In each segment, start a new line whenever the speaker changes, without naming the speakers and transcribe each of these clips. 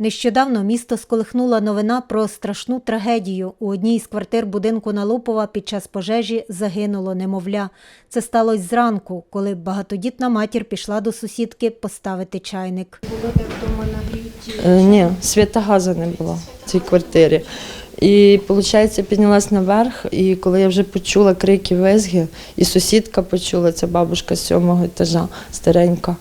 Нещодавно місто сколихнула новина про страшну трагедію. У одній з квартир будинку на Лупова під час пожежі загинуло немовля. Це сталося зранку, коли багатодітна матір пішла до сусідки поставити чайник.
Е, Ні, світа газу не було в цій квартирі. І, виходить, піднялась наверх, і коли я вже почула крики визги, і сусідка почула, це бабушка сьомого етажа, старенька.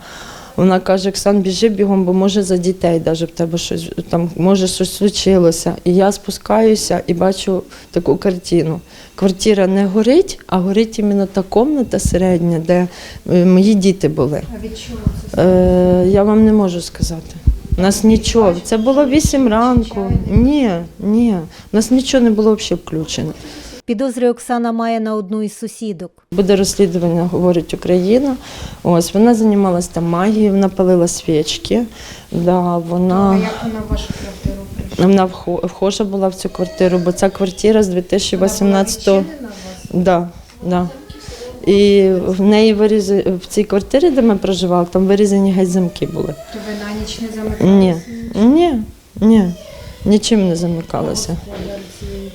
Вона каже: Оксан, біжи бігом, бо може за дітей, навіть в тебе щось там, може щось случилося. І я спускаюся і бачу таку картину. Квартира не горить, а горить іменно та кімната середня, де е, мої діти були.
А від чого
Е, я вам не можу сказати. У нас нічого. Це було 8 ранку. Ні, ні. У нас нічого не було взагалі включено.
Підозри Оксана має на одну із сусідок.
Буде розслідування, говорить Україна. Ось вона займалася там магією, вона палила свічки. Да, вона,
як вона в вашу квартиру прийшла?
вона вхо- вхожа була в цю квартиру, бо ця квартира з 2018 року. Да, да. І в неї виріз... в цій квартирі, де ми проживали, там вирізані геть замки були.
То ви на ніч не замикали?
Ні, ні, ні, нічим не замикалося.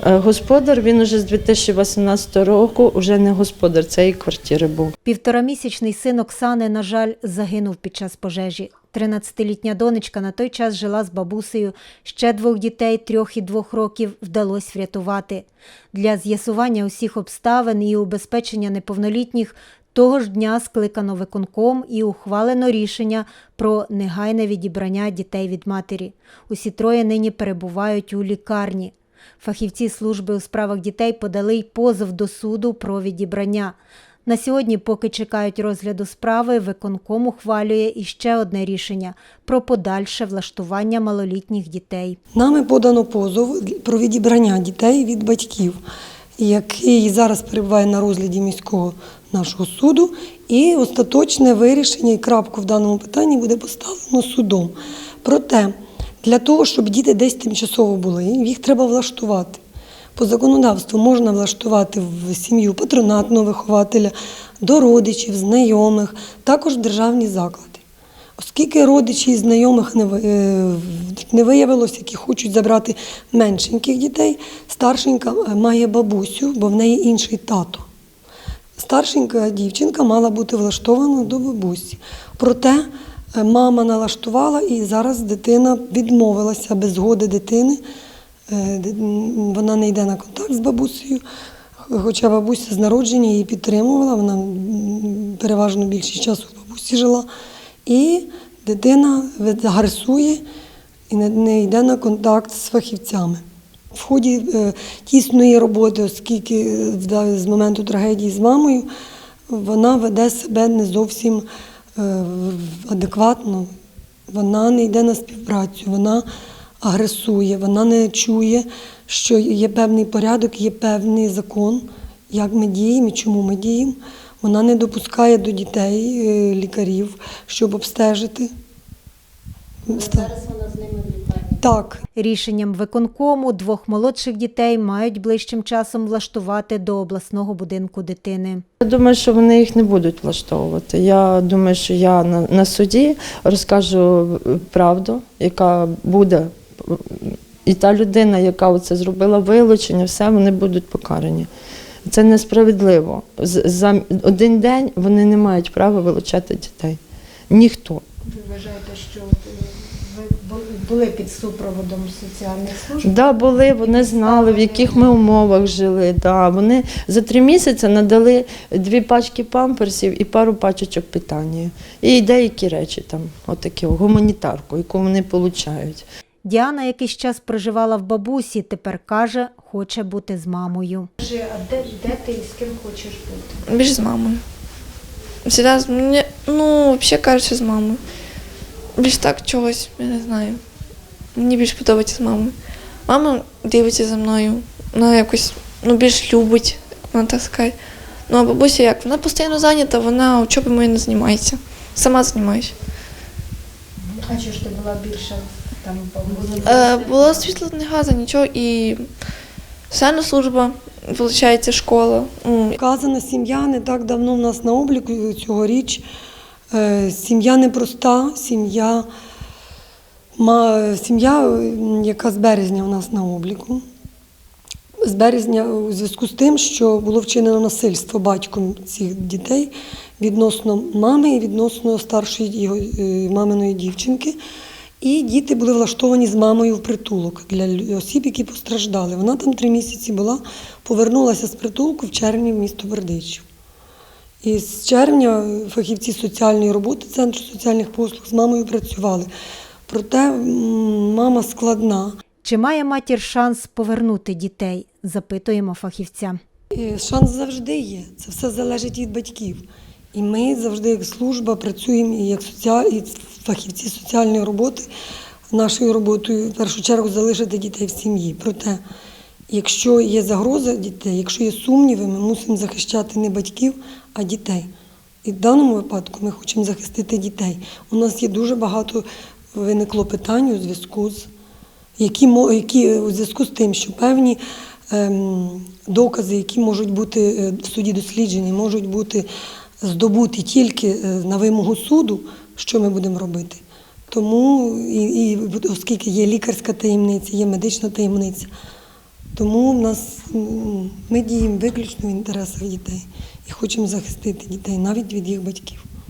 Е, Господар він уже з 2018 року вже не господар цієї квартири був.
Півторамісячний син Оксани, на жаль, загинув під час пожежі. 13-літня донечка на той час жила з бабусею. Ще двох дітей трьох і двох років вдалося врятувати. Для з'ясування усіх обставин і убезпечення неповнолітніх того ж дня скликано виконком і ухвалено рішення про негайне відібрання дітей від матері. Усі троє нині перебувають у лікарні. Фахівці служби у справах дітей подали й позов до суду про відібрання. На сьогодні, поки чекають розгляду справи, виконком ухвалює іще одне рішення про подальше влаштування малолітніх дітей.
Нами подано позов про відібрання дітей від батьків, який зараз перебуває на розгляді міського нашого суду, і остаточне вирішення і крапку в даному питанні буде поставлено судом. Проте для того, щоб діти десь тимчасово були, їх треба влаштувати. По законодавству можна влаштувати в сім'ю патронатного вихователя, до родичів, знайомих, також в державні заклади. Оскільки родичі і знайомих не, е, виявилося, які хочуть забрати меншеньких дітей, старшенька е, має бабусю, бо в неї інший тато. Старшенька дівчинка мала бути влаштована до бабусі. Проте мама налаштувала і зараз дитина відмовилася без згоди дитини. Е, Вона не йде на контакт з бабусею, хоча бабуся з народження її підтримувала, вона переважно більшість часу в бабусі жила. І дитина від- і не, йде на контакт з фахівцями. В ході е, тісної роботи, оскільки е, з моменту трагедії з мамою, вона веде себе не зовсім адекватно. Вона не йде на співпрацю, вона агресує, вона не чує, що є певний порядок, є певний закон, як ми діємо і чому ми діємо. Вона не допускає до дітей е, лікарів, щоб обстежити. Зараз вона з ними. Так,
Рішенням виконкому двох молодших дітей мають ближчим часом влаштувати до обласного будинку дитини.
Я думаю, що вони їх не будуть влаштовувати. Я думаю, що я на, на суді розкажу правду, яка буде. І та людина, яка це зробила вилучення, все вони будуть покарані. Це несправедливо. З- За один день вони не мають права вилучати дітей. Ніхто.
Ви вважаєте, що були під супроводом соціальних служб?
Да, були, вони знали, в яких ми умовах жили. Да. Вони за три місяці надали дві пачки памперсів і пару пачечок питання. І деякі речі там, отакі, гуманітарку, яку вони отримують.
Діана якийсь час проживала в бабусі, тепер каже, хоче бути з мамою. Скажи, а де, де ти і з ким хочеш бути?
Більш з мамою. Всегда з мені, ну, взагалі кажучи, з мамою. Більш так чогось, я не знаю. Мені більш подобається з мамою. Мама дивиться за мною, вона якось ну, більш любить, можна так сказати. Ну, а бабуся як? Вона постійно зайнята, вона учобою не займається. Сама займаюся.
А чи ж ти була більше там
Е, було світло, не газу, нічого, і соціальна служба, виходить, школа. Ну,
Вказана сім'я не так давно в нас на обліку цьогоріч. Е, Сім'я непроста, сім'я Ма- Сім'я, яка з березня у нас на обліку. З березня у зв'язку з тим, що було вчинено насильство батьком цих дітей відносно мами і відносно старшої його е, маминої дівчинки. І діти були влаштовані з мамою в притулок для осіб, які постраждали. Вона там три місяці була, повернулася з притулку в червні в місто Бердичів. І з червня фахівці соціальної роботи Центру соціальних послуг з мамою працювали. Проте мама складна.
Чи має матір шанс повернути дітей? Запитуємо фахівця.
Е, Шанс завжди є. Це все залежить від батьків. І ми завжди, як служба, працюємо і як соціаль... і фахівці соціальної роботи нашою роботою в першу чергу залишити дітей в сім'ї. Проте, якщо є загроза дітей, якщо є сумніви, ми мусимо захищати не батьків, а дітей. І в даному випадку ми хочемо захистити дітей. У нас є дуже багато виникло питань у зв'язку з які, які у зв'язку з тим, що певні ем, докази, які можуть бути е, в суді досліджені, можуть бути здобуті тільки е, на вимогу суду, що ми будемо робити. Тому, і, і оскільки є лікарська таємниця, є медична таємниця, тому в нас ми діємо виключно в інтересах дітей і хочемо захистити дітей навіть від їх батьків.